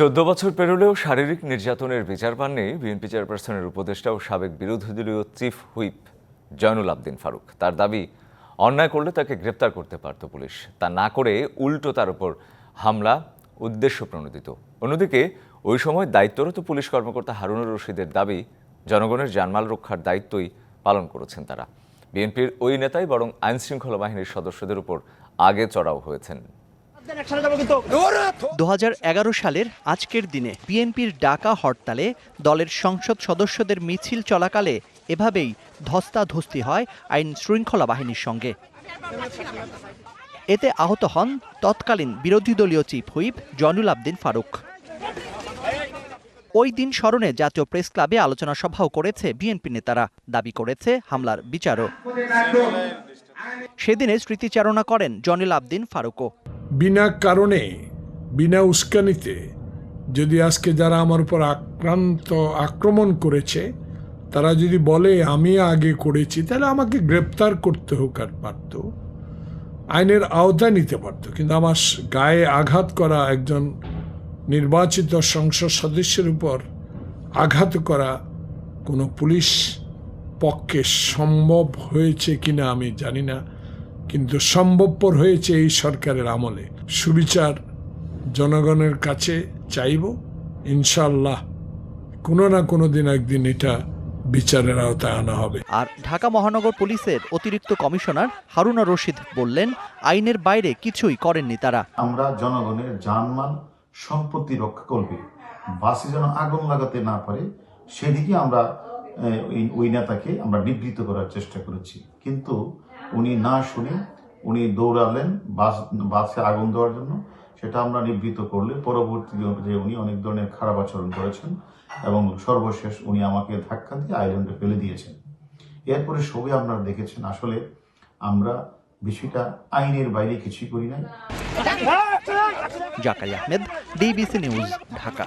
চোদ্দ বছর পেরোলেও শারীরিক নির্যাতনের বিচার পাননি বিএনপি চেয়ারপারসনের উপদেষ্টা ও সাবেক বিরোধী দলীয় চিফ হুইপ জয়নুল আবদিন ফারুক। তার দাবি, অন্যায় করলে তাকে গ্রেপ্তার করতে পারত পুলিশ। তা না করে উল্টো তার উপর হামলা, উদ্দেশ্য প্রণোদিত। অন্যদিকে, ওই সময় দায়িত্বরত পুলিশ কর্মকর্তা হারুনুর রশিদের দাবি, জনগণের জানমাল রক্ষার দায়িত্বই পালন করেছেন তারা। বিএনপির ওই নেতাই বরং আইনশৃঙ্খলা বাহিনীর সদস্যদের উপর আগে চড়াও হয়েছেন। দু হাজার এগারো সালের আজকের দিনে বিএনপির ডাকা হরতালে দলের সংসদ সদস্যদের মিছিল চলাকালে এভাবেই ধস্তাধস্তি হয় আইন শৃঙ্খলা বাহিনীর সঙ্গে। এতে আহত হন তৎকালীন বিরোধী দলীয় চিফ হুইপ জয়নুল আবদিন ফারুক। ওই দিন স্মরণে জাতীয় প্রেস ক্লাবে আলোচনা সভাও করেছে বিএনপি নেতারা। দাবি করেছে হামলার বিচারও সেদিনে স্মৃতিচারণা করেন জনিল আবদিন ফারুকও বিনা কারণে, বিনা উস্কানিতে, যদি আজকে যারা আমার উপর আক্রান্ত আক্রমণ করেছে, তারা যদি বলে, আমি আগে করেছি, তাহলে আমাকে গ্রেপ্তার করতে হোক আর পারত। আইনের আওতায় নিতে পারত, কিন্তু আমার গায়ে আঘাত করা একজন নির্বাচিত সংসদ সদস্যের উপর আঘাত করা কোনো পুলিশ পক্ষে সম্ভব হয়েছে কিনা আমি জানি না কিন্তু সম্ভবপর হয়েছে এই সরকারের আমলে। সুবিচার জনগণের কাছে চাইব ইনশাল্লাহ কোনো না কোনো দিন একদিন এটা বিচারের আওতায় আনা হবে। আর ঢাকা মহানগর পুলিশের অতিরিক্ত কমিশনার হারুনা রশিদ বললেন আইনের বাইরে কিছুই করেননি তারা। আমরা জনগণের জানমাল সম্পত্তি রক্ষা করবে। বাসে যেন আগুন লাগাতে না পারে সেদিকে আমরা ওই- নেতাকে আমরা নিবৃত্ত করার চেষ্টা করেছি। কিন্তু উনি না শুনে উনি দৌড়ালেন বাস, বাসে আগুন দেওয়ার জন্য। সেটা আমরা নিবৃত করলে পরবর্তী যে উনি অনেক ধরনের খারাপ আচরণ করেছেন এবং সর্বশেষ উনি আমাকে ধাক্কা দিয়ে আইল্যান্ডে ফেলে দিয়েছেন। এরপরে সবই আপনারা দেখেছেন। আসলে আমরা বিষয়টা আইনের বাইরে কিছুই করি নাই। Zakari Ahmed, DBC news, Dhaka.